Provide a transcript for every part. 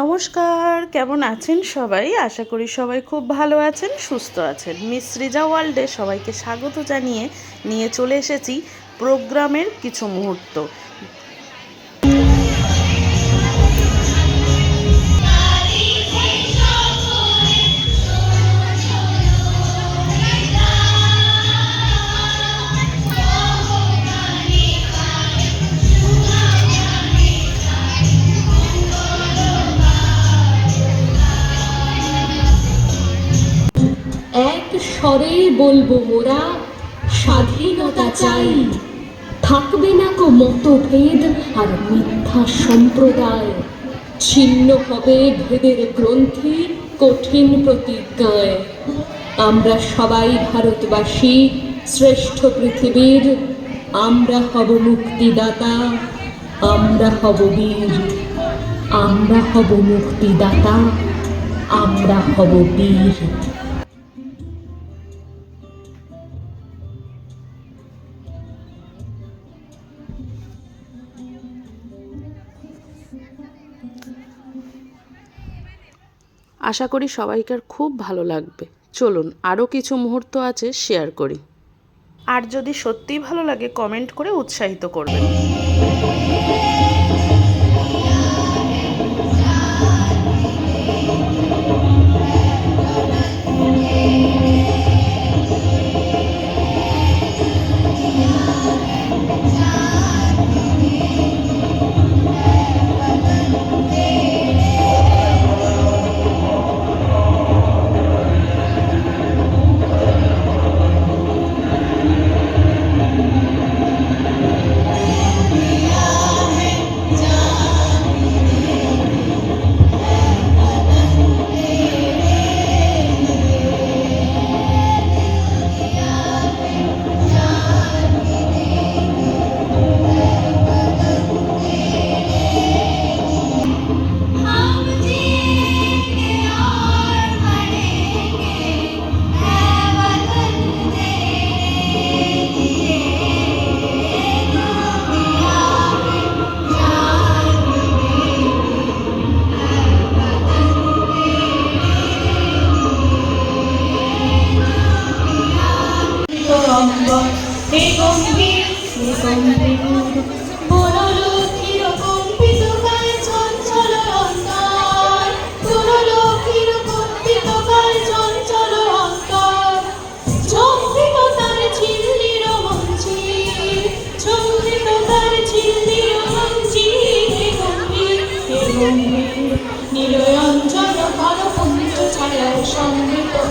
নমস্কার, কেমন আছেন সবাই? আশা করি সবাই খুব ভালো আছেন, সুস্থ আছেন। মিস রিজা ওয়ার্ল্ডে সবাইকে স্বাগত জানিয়ে নিয়ে চলে এসেছি প্রোগ্রামের কিছু মুহূর্ত। বলব মোরা, স্বাধীনতা চাই। থাকবে না কো মতভেদ আর মিথ্যা সম্প্রদায়। ছিন্ন হবে ভেদের গ্রন্থি, কঠিন প্রতিজ্ঞায়। আমরা সবাই ভারতবাসী, শ্রেষ্ঠ পৃথিবীর। আমরা হব মুক্তিদাতা, আমরা হব বীর। আমরা হব মুক্তিদাতা, আমরা হব বীর। আশা করি সবাইকার খুব ভালো লাগবে। চলুন, আরও কিছু মুহূর্ত আছে শেয়ার করি। আর যদি সত্যিই ভালো লাগে কমেন্ট করে উৎসাহিত করবেন।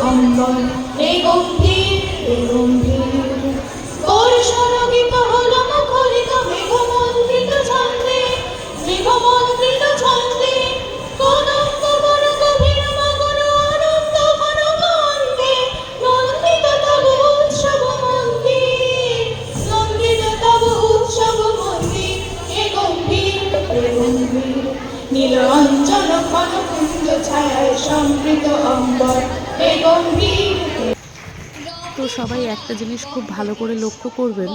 অম্বর হে গম্ভীর হে গম্ভীর। ওর স্বরগীত হলো মুখরিত মেঘমন্ত্রিত ছন্দে মেঘমন্ত্রিত ছন্দে। বড় গভীর ঘন কুঞ্জ ছায়ায় সমৃত অম্বর তো সবাই একটা জিনিস খুব ভালো করে লক্ষ্য করবেন,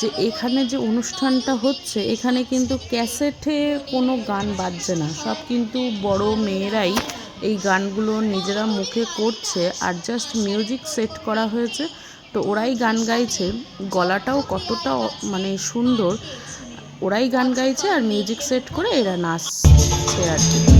যে এখানে যে অনুষ্ঠানটা হচ্ছে, এখানে কিন্তু ক্যাসেটে কোনো গান বাজছে না। সব কিন্তু বড় মেয়েরাই এই গানগুলো নিজেরা মুখে করছে আর জাস্ট মিউজিক সেট করা হয়েছে। তো ওরাই গান গাইছে, গলাটাও কতটা মানে সুন্দর। ওরাই গান গাইছে আর মিউজিক সেট করে এরা নাচছে আর কি।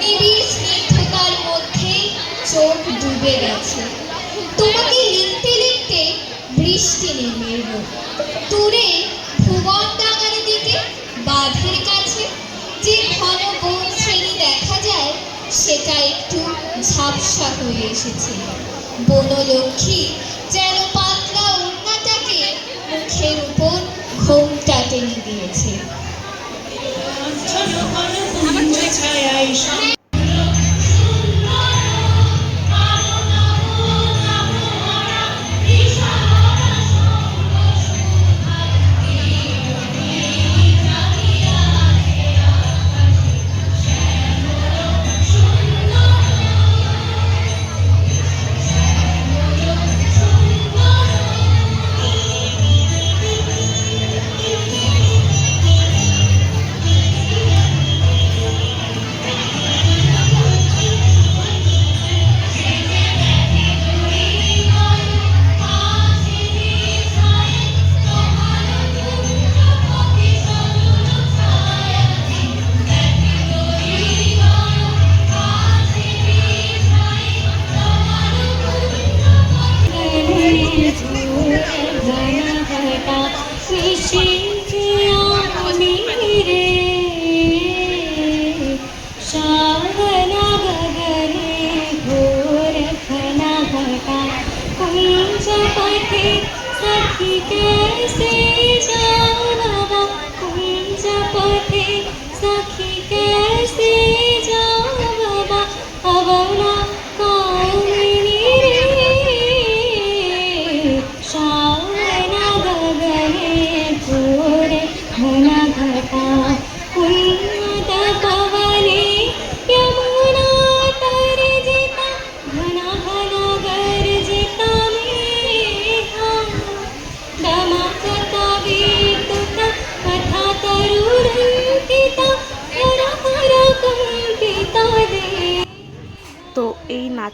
নিবিড় স্নিগ্ধতার মধ্যে চোখ ডুবে গেছে। তোমাকে লিখতে লিখতে বৃষ্টি নেমে এলো দূরে ভুবন ডাঙার দিকে বাঁধের কাছে যে ঘন বন শ্রেণি দেখা যায়, সেটা একটু ঝাপসা হয়ে এসেছে। বনলক্ষ্মী যেন পা Asian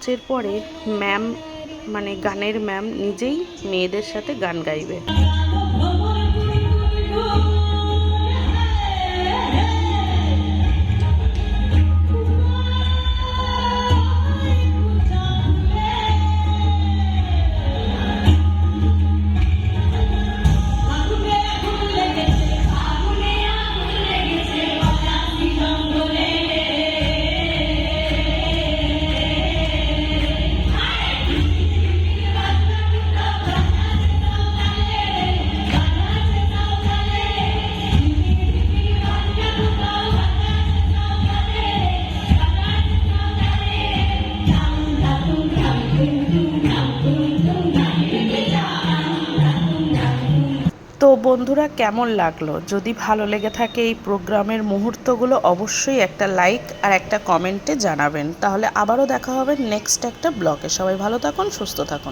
নাচের পরে ম্যাম মানে গানের ম্যাম নিজেই মেয়েদের সাথে গান গাইবে। বন্ধুরা, কেমন লাগল? যদি ভালো লেগে থাকে এই প্রোগ্রামের মুহূর্তগুলো, অবশ্যই একটা লাইক আর একটা কমেন্টে জানাবেন। তাহলে আবারও দেখা হবে নেক্সট একটা ব্লকে সবাই ভালো থাকুন, সুস্থ থাকুন।